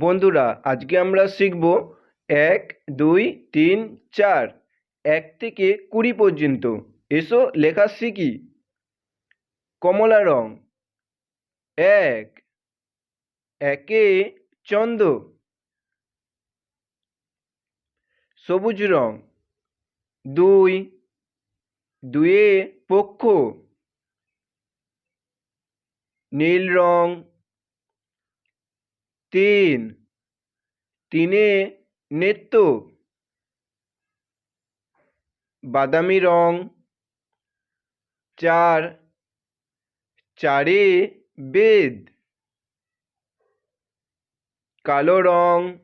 বন্ধুরা, আজকে আমরা শিখব এক, দুই, তিন, চার, এক থেকে কুড়ি পর্যন্ত। এসো, লেখা শিখি। কমলা রং। এক, একে চন্দ্র সবুজ রং। দুই, দুয়ে পক্ষ। নীল রং। তিন। তিনে নেত্য। বাদামি রং। চার। চারে বেদ। কালো রং।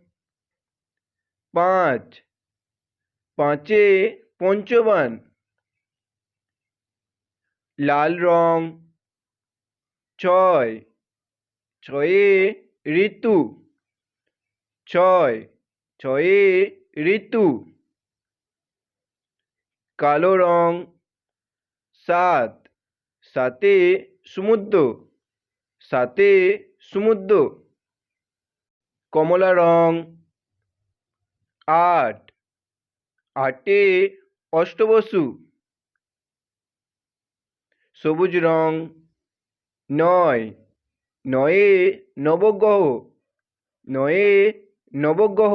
পাঁচ। পাঁচে পঞ্চবান। লাল রং। ছয়। ছয়ে ঋতু। ছয়। ছয়ে ঋতু। কালো রং। সাত। সাতে সমুদ্র। সাতে সমুদ্র। কমলা রং। আট। আটে অষ্টবসু। সবুজ রং। নয়। নয়ে নবগ্রহ নয়ে নবগ্রহ।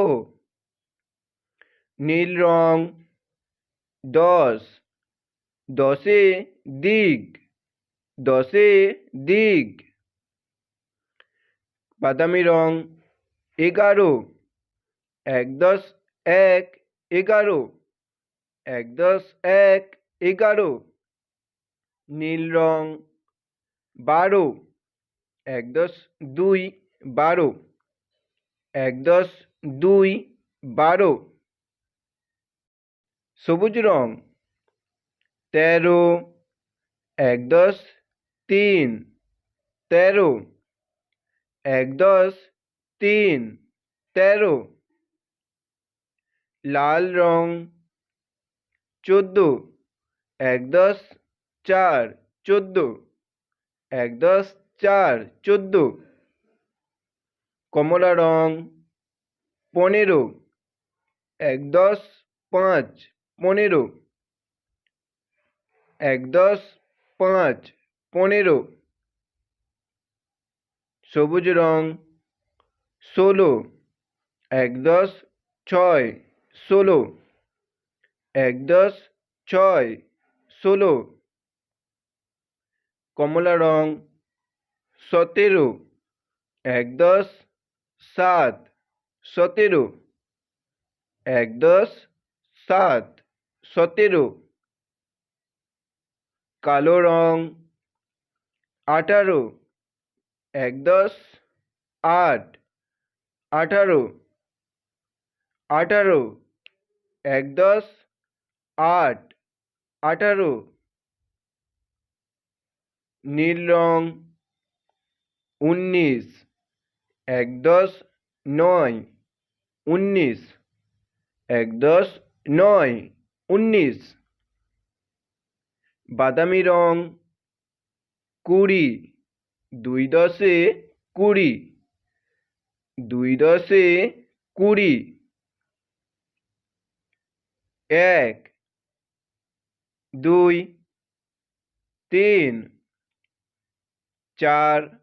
নীল রং, দশ। দশে দিক দশে দিক বাদামি রং, এগারো। এক দশ এক এগারো। এক দশ এক এগারো। নীল রং, বারো। এক দশ দুই বারো। এক দশ দুই বারো। সবুজ রং। তেরো। এক দশ তিন। তেরো। এক দশ তিন। তেরো। লাল রং। চোদ্দ। এক দশ চার। চোদ্দ। এক দশ চার, চোদ্দ। কমলা রং, পনেরো। এক, দশ, পাঁচ, পনেরো। এক, দশ, পাঁচ, পনেরো। সবুজ রং, ষোলো। এক, দশ, ছয়, ষোলো। এক, দশ, ছয়, ষোলো। কমলা রং সতেরো, এক দশ, সাত, সতেরো, এক দশ, সাত, সতেরো। কালো রং, আঠারো, এক দশ, আট, আঠারো। আঠারো, এক দশ, আট, আঠারো। নীল রং উনিশ, এক দশ, নয়, উনিশ, এক দশ, নয়, উনিশ। বাদামি রং, কুড়ি, দুই দশে কুড়ি, দুই দশে কুড়ি। এক, দুই, তিন, চার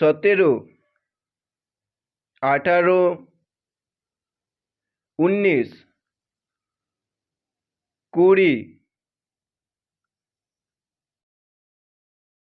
সতেরো আঠারো উনিশ কুড়ি